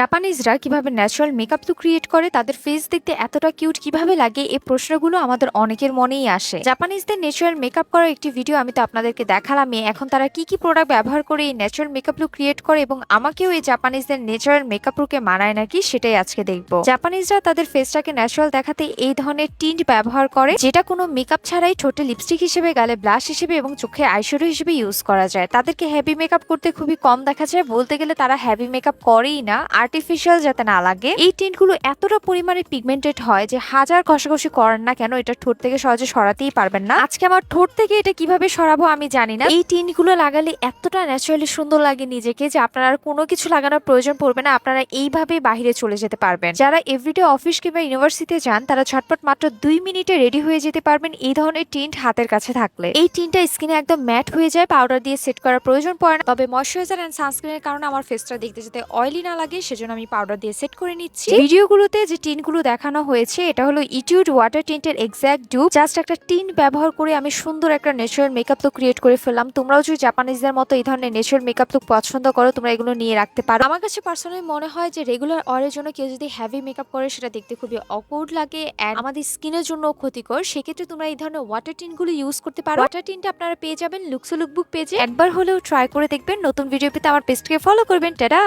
জাপানিজরা কীভাবে natural makeup তো create করে, তাদের ফেস দেখতে এতটা কিউট কীভাবে লাগে, এই প্রশ্নগুলো আমাদের অনেকের মনেই আসে। জাপানিজদের ন্যাচারাল মেকআপ করার একটি ভিডিও আমি তো আপনাদেরকে দেখালামই। এখন তারা কি কি প্রোডাক্ট ব্যবহার করে এই ন্যাচারাল মেকআপ লুক ক্রিয়েট করে এবং আমাকেও এই জাপানিজদের ন্যাচারাল মেকআপ লুকে মানায় নাকি, সেটাই আজকে দেখব। জাপানিজরা তাদের ফেসটাকে ন্যাচারাল দেখাতে এই ধরনের টিন্ট ব্যবহার করে, যেটা কোনো মেকআপ ছাড়াই ঠোঁটে লিপস্টিক হিসেবে, গালে ব্লাশ হিসেবে এবং চোখে আইশ্যাডো হিসেবে ইউজ করা যায়। তাদেরকে হেভি মেকআপ করতে খুবই কম দেখা যায়, বলতে গেলে তারা হেভি মেকআপ করেই না। আর্টিফিশিয়াল যাতে না লাগে। এই টিন্টগুলো এতটা পরিমাণে পিগমেন্টেড হয় যে হাজার ঘষাঘষি করেন না কেন, এটা ঠোঁট থেকে সহজে সরাতেই পারবেন না। আজকে আমার ঠোঁট থেকে এটা কীভাবে সরাবো আমি জানি না। এই টিন্টগুলো লাগালে এতটা ন্যাচারালি সুন্দর লাগে নিজেকে যে আপনার আর কোনো কিছু লাগানোর প্রয়োজন পড়বে না, আপনারা এইভাবে বাইরে চলে যেতে পারবেন। যারা এভরিডে অফিস কিংবা ইউনিভার্সিটিতে যান, তারা ঝটপট মাত্র দুই মিনিটে রেডি হয়ে যেতে পারবেন এই ধরনের টিন্ট হাতের কাছে থাকলে। এই টিনটা স্কিনে একদম ম্যাট হয়ে যায় পাউডার দিয়ে সেট করার প্রয়োজন পড়ে না। তবে ময়শ্চারাইজার অ্যান্ড সানস্ক্রিনের কারণে আমার ফেসটা দেখতে যাতে অয়েলি না লাগে সেজন্য আমি পাউডার দিয়ে সেট করে নিচ্ছি। ভিডিওগুলোতে যে টিনগুলো দেখানো হয়েছে এটা হলো ইটিউড ওয়াটার টিন্টের এক্সাক্ট ডুব জাস্ট একটা টিন ব্যবহার করে আমি সুন্দর একটা ন্যাচারাল মেকআপ লুক ক্রিয়েট করে ফেললাম। তোমরাও যদি জাপানিজদের মতো এই ধরনের ন্যাচারাল মেকআপ লুক পছন্দ করো তোমরা এগুলো নিয়ে রাখতে পারো। আমার কাছে পার্সোনালি মনে হয় যে রেগুলার অয়ের জন্য কেউ যদি হ্যাভি মেকআপ করে সেটা দেখতে খুবই অকউড লাগে অ্যান্ড আমাদের স্কিনের জন্য ক্ষতিকর। সেক্ষেত্রে তোমরা এই ধরনের ওয়াটার টিনগুলো ইউজ করতে পারো। ওয়াটার টিনটা আপনারা পেয়ে যাবেন লুকসো লুকবুক পেজে একবার হলেও ট্রাই করে দেখবেন। নতুন ভিডিও পেতে আমার পেজকে ফলো করবেন। টাটা